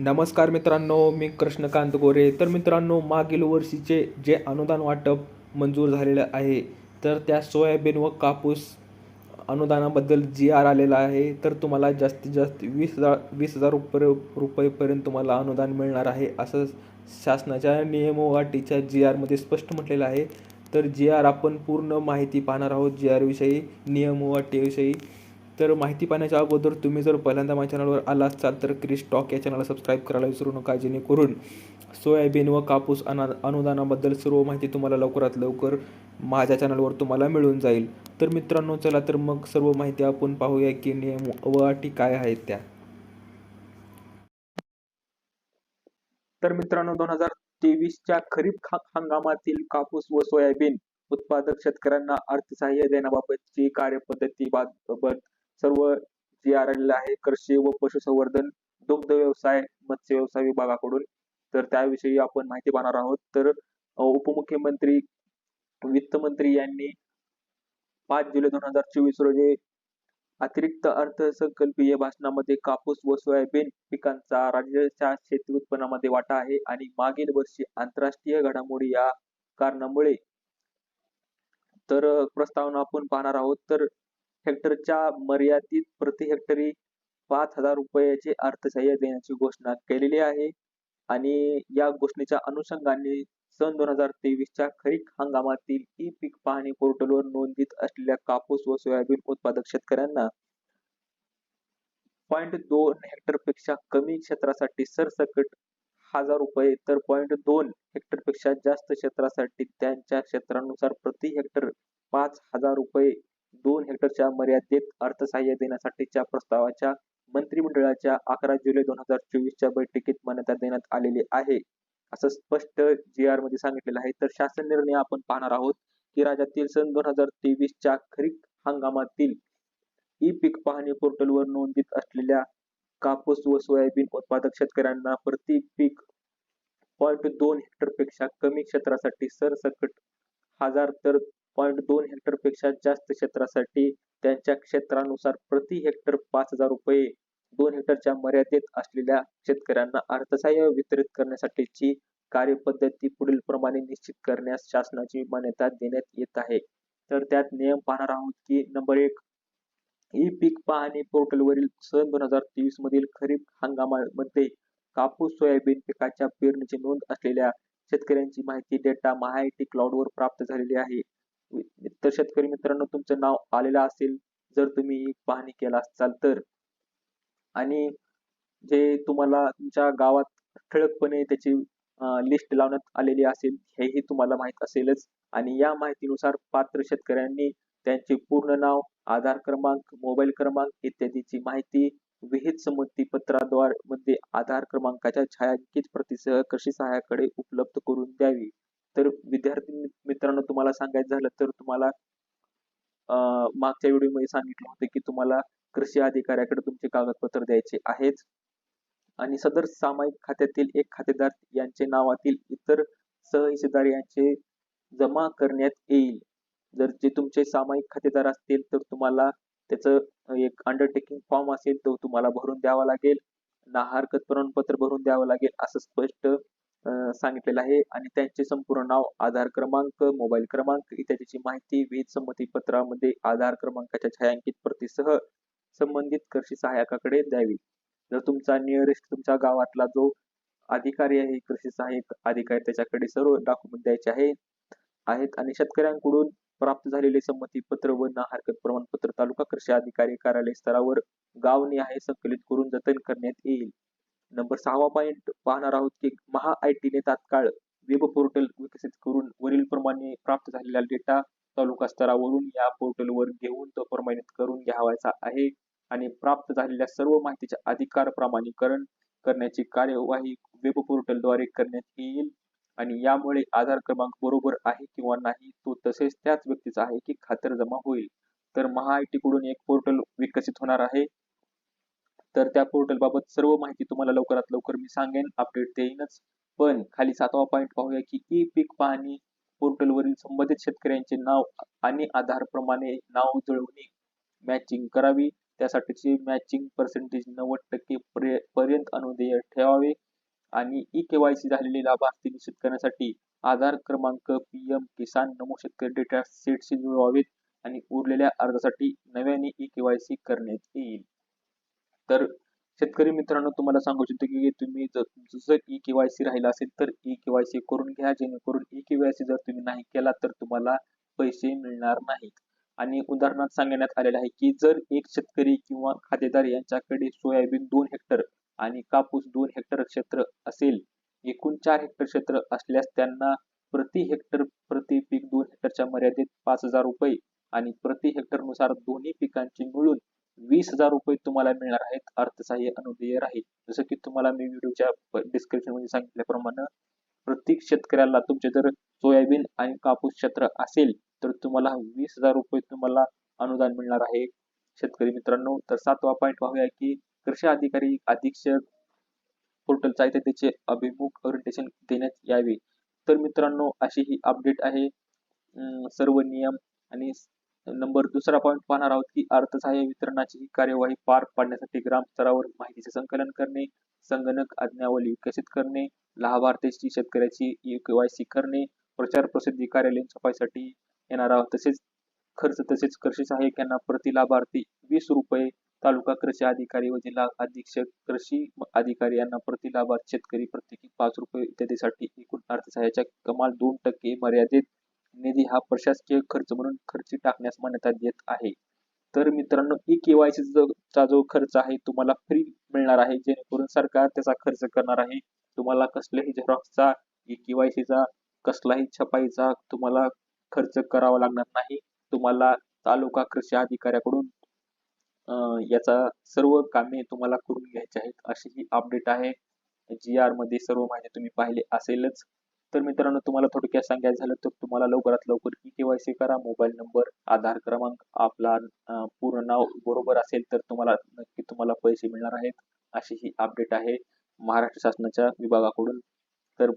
नमस्कार मित्रांनो मी कृष्णकांत गोरे. तर मित्रांनो मागील वर्षीचे जे अनुदान वाटप मंजूर झालेलं आहे तर त्या सोयाबीन व कापूस अनुदानाबद्दल जी आर आलेला आहे तर तुम्हाला जास्तीत जास्त वीस हजार वीस हजार रुपये रुपयेपर्यंत तुम्हाला अनुदान मिळणार आहे असं शासनाच्या नियमवाटीच्या जी आरमध्ये स्पष्ट म्हटलेलं आहे. तर जी आर आपण पूर्ण माहिती पाहणार आहोत जी आरविषयी नियमवाटीविषयी तर माहिती पाहण्याच्या अगोदर तुम्ही जर पहिल्यांदा माझ्या चॅनलवर आला असाल तर क्रिश टॉक या चॅनलला सबस्क्राईब करायला विसरू नका जेणेकरून सोयाबीन व कापूस अना अनुदानाबद्दल सर्व माहिती तुम्हाला लवकरात लवकर माझ्या चॅनलवर तुम्हाला मिळून जाईल. तर मित्रांनो चला तर मग सर्व माहिती आपण पाहूया की नियम व अटी काय आहेत त्या. तर मित्रांनो दोन हजार तेवीसच्या खरीप हंगामातील कापूस व सोयाबीन उत्पादक शेतकऱ्यांना अर्थसहाय्य देण्याबाबतची कार्यपद्धती बाबत सर्व जी आर आलेलं आहे कृषी व पशुसंवर्धन दुग्ध व्यवसाय मत्स्य व्यवसाय विभागाकडून. तर त्याविषयी आपण माहिती पाहणार आहोत. तर उपमुख्यमंत्री वित्त मंत्री यांनी पाच जुलै दोन हजार चोवीस रोजी अतिरिक्त अर्थसंकल्पीय भाषणामध्ये कापूस व सोयाबीन पिकांचा राज्याच्या शेती उत्पन्नामध्ये वाटा आहे आणि मागील वर्षी आंतरराष्ट्रीय घडामोडी या कारणामुळे. तर प्रस्तावना आपण पाहणार आहोत. तर हेक्टरच्या मर्यादित प्रति हेक्टरी पाच हजार रुपयाचे अर्थसहाय्य देण्याची घोषणा केलेली आहे. आणि या घोषणेच्या अनुषंगाने सन दोन हजार तेवीसच्या खरीप हंगामातील ई पीक पाहणी पोर्टलवर नोंदीत असलेल्या कापूस व सोयाबीन उत्पादक शेतकऱ्यांना पॉईंट दोन हेक्टरपेक्षा कमी क्षेत्रासाठी सरसकट हजार रुपये तर पॉईंट दोन हेक्टरपेक्षा जास्त क्षेत्रासाठी त्यांच्या क्षेत्रानुसार प्रति हेक्टर पाच हजार रुपये दोन हेक्टरच्या मर्यादेत अर्थसहाय्य देण्यासाठीच्या प्रस्तावाच्या मंत्रिमंडळाच्या अकरा जुलै दोन हजार चोवीसच्या बैठकीत मान्यता देण्यात आलेली आहे. असं स्पष्ट जी आरमध्ये सांगितलेलं आहे. तर शासन निर्णय आपण पाहणार आहोत की राज्यातील सन दोन हजार तेवीसच्या खरीप हंगामातील ई पीक पाहणी पोर्टलवर नोंदीत असलेल्या कापूस व सोयाबीन उत्पादक शेतकऱ्यांना प्रति पीक पॉईंट दोन हेक्टरपेक्षा कमी क्षेत्रासाठी सरसकट हजार तर पॉईंट दोन हेक्टरपेक्षा जास्त क्षेत्रासाठी त्यांच्या क्षेत्रानुसार प्रति हेक्टर पाच हजार रुपये दोन हेक्टरच्या मर्यादेत असलेल्या शेतकऱ्यांना अर्थसहाय्य वितरित करण्यासाठीची कार्यपद्धती पुढील प्रमाणे निश्चित करण्यास शासनाची मान्यता देण्यात येत आहे. तर त्यात नियम पाहणार आहोत की नंबर एक ई पीक पाहणी पोर्टलवरील सन दोन हजार तेवीस मधील खरीप हंगामामध्ये कापूस सोयाबीन पिकाच्या पेरणीची नोंद असलेल्या शेतकऱ्यांची माहिती डेटा महाआयटी क्लाउडवर प्राप्त झालेली आहे. तर शेतकरी मित्रांनो तुमचं नाव आलेलं असेल जर तुम्ही पाहणी केला असाल तर. आणि जे तुम्हाला तुमच्या गावात ठळकपणे त्याची लिस्ट लावण्यात आलेली असेल हेही तुम्हाला माहीत असेलच. आणि या माहितीनुसार पात्र शेतकऱ्यांनी त्यांचे पूर्ण नाव आधार क्रमांक मोबाईल क्रमांक इत्यादीची माहिती विहित संमती पत्राद्वारे मध्ये आधार क्रमांकाच्या छायांकित प्रतिसह कृषी सहाय्याकडे उपलब्ध करून द्यावी. तर विद्यार्थी मित्रांनो तुम्हाला सांगायचं झालं तर तुम्हाला मागच्या व्हिडिओमध्ये सांगितलं होतं की तुम्हाला कृषी अधिकाऱ्याकडे तुमचे कागदपत्र द्यायचे आहेत. आणि सदर सामायिक खात्यातील एक खातेदार यांचे नावातील इतर सहहिस्सेदार यांचे जमा करण्यात येईल. जर जे तुमचे सामायिक खातेदार असतील तर तुम्हाला त्याचं एक अंडरटेकिंग फॉर्म असेल तो तुम्हाला भरून द्यावा लागेल. ना हरकत प्रमाणपत्र भरून द्यावं लागेल असं स्पष्ट सांगितलेलं आहे आणि त्यांचे संपूर्ण नाव आधार क्रमांक मोबाईल क्रमांक इत्यादीची माहिती विहित संमती पत्रामध्ये आधार क्रमांकाच्या छायांकित प्रतीसह संबंधित कृषी सहाय्यकाकडे द्यावी. जर तुमचा नियरेस्ट तुमच्या गावातला जो अधिकारी आहे कृषी सहाय्यक अधिकारी त्याच्याकडे सर्व डॉक्युमेंट द्यायचे आहे आहेत आणि शेतकऱ्यांकडून प्राप्त झालेले संमती पत्र व ना हरकत प्रमाणपत्र तालुका कृषी अधिकारी कार्यालय स्तरावर गावनी आहे संकलित करून जतन करण्यात येईल. नंबर सहावा पॉइंट पाहणार आहोत की महा आय टीने तात्काळ वेब पोर्टल विकसित करून वरील प्रमाणे प्राप्त झालेला डेटा तालुका स्तरावरून या पोर्टलवर घेऊन तो प्रमाणित करून घ्यावायचा आहे. आणि प्राप्त झालेल्या सर्व माहितीचे अधिकार प्रमाणीकरण करण्याची कार्यवाही वेब पोर्टलद्वारे करण्यात येईल. आणि यामुळे आधार क्रमांक बरोबर आहे किंवा नाही तो तसेच त्याच व्यक्तीचा आहे की खातरजमा होईल. तर महा आयटी कडून एक पोर्टल विकसित होणार आहे. तर त्या पोर्टल बाबत सर्व माहिती तुम्हाला लवकरात लवकर मी सांगेन. अपडेट देईनच. पण खाली सातवा पॉईंट पाहूया की ई पीक पाहणी पोर्टलवरील संबंधित शेतकऱ्यांचे नाव आणि आधार प्रमाणे नाव जुळवणी मॅचिंग करावी. त्यासाठीचे मॅचिंग पर्सेंटेज नव्वद टक्के पर्यंत अनुदेय ठेवावे. आणि ई केवायसी झालेले लाभार्थी निश्चित करण्यासाठी आधार क्रमांक पी एम किसान नमो शेतकरी डेटा सेटशी जुळवावेत आणि उरलेल्या अर्जासाठी नव्याने ई केवायसी करण्यात येईल. तर शेतकरी मित्रांनो तुम्हाला सांगू इच्छितो की तुम्ही जर जर ई केवायसी राहिला असेल तर ई केवायसी करून घ्या. जेणेकरून ई केवायसी जर तुम्ही नाही केला तर तुम्हाला पैसे मिळणार नाहीत. आणि उदाहरणात सांगण्यात आलेलं आहे की जर एक शेतकरी किंवा खातेदार यांच्याकडे सोयाबीन दोन हेक्टर आणि कापूस दोन हेक्टर क्षेत्र असेल एकूण चार हेक्टर क्षेत्र असल्यास त्यांना प्रति हेक्टर प्रति पीक दोन हेक्टरच्या मर्यादेत पाच हजार रुपये आणि प्रति हेक्टरनुसार दोन्ही पिकांची मिळून वीस हजार रुपये तुम्हाला मिळणार आहेत. अर्थसहाय्य अनुदेय राहील. जसं की तुम्हाला मी व्हिडिओच्या डिस्क्रिप्शनमध्ये सांगितल्याप्रमाणे प्रत्येक शेतकऱ्याला तुमचे जर सोयाबीन आणि कापूस क्षेत्र असेल तर तुम्हाला वीस हजार रुपये तुम्हाला अनुदान मिळणार आहे. शेतकरी मित्रांनो तर सातवा पॉईंट पाहूया की कृषी अधिकारी अधीक्षक पोर्टलचा आहे त्याचे अभिमुख ओरिएंटेशन देण्यात यावे. तर मित्रांनो अशी ही अपडेट आहे. अं, सर्व नियम आणि नंबर दुसरा पॉईंट पाहणार आहोत की अर्थसहाय्य वितरणाची ही कार्यवाही पार पाडण्यासाठी ग्रामस्तरावर माहितीचे संकलन करणे संगणक आज्ञावली विकसित करणे लाभार्थीची शेतकऱ्याची ई केवायसी करणे प्रचार प्रसिद्धी कार्यालयीन छपाईसाठी येणार आहोत. तसेच खर्च तसेच कृषी सहाय्यक यांना प्रति लाभार्थी वीस रुपये तालुका कृषी अधिकारी व जिल्हा अधीक्षक कृषी अधिकारी यांना प्रति लाभार्थी शेतकरी प्रत्येकी पाच रुपये इत्यादीसाठी एकूण अर्थसहाय्याच्या कमाल दोन टक्के मर्यादित निधी हा प्रशासकीय खर्च म्हणून खर्ची टाकण्यास मान्यता देत आहे. तर मित्रांनो ई केवायसी चा जो खर्च आहे तुम्हाला फ्री मिळणार आहे. जेणेकरून सरकार त्याचा खर्च करणार आहे. तुम्हाला कसल्याही झेरॉक्सचा ई केवायसीचा कसलाही छपाईचा तुम्हाला खर्च करावा लागणार नाही. तुम्हाला तालुका कृषी अधिकाऱ्याकडून अं, याचा सर्व कामे तुम्हाला करून घ्यायची आहेत अशी ही अपडेट आहे. जी आरमध्ये सर्व माहिती तुम्ही पाहिले असेलच. तर मित्रांनो तुम्हाला थोडक्यात सांगायचं झालं तर तुम्हाला लवकरात लवकर ई केवायसी करा. मोबाईल नंबर आधार क्रमांक आपला पूर्ण नाव बरोबर असेल तर तुम्हाला नक्की तुम्हाला पैसे मिळणार आहेत. अशी ही अपडेट आहे महाराष्ट्र शासनाच्या विभागाकडून. तर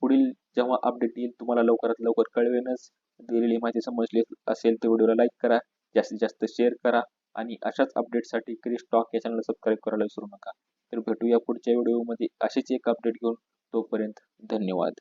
पुढील जेव्हा अपडेट येईल तुम्हाला लवकरात लवकर कळवेनच. दिलेली माहिती समजली असेल तर व्हिडिओला लाईक करा जास्तीत जास्त शेअर करा आणि अशाच अपडेटसाठी क्रिस स्टॉक या चॅनलला सबस्क्राईब करायला विसरू नका. तर भेटूया पुढच्या व्हिडिओमध्ये अशीच एक अपडेट घेऊन तोपर्यंत धन्यवाद.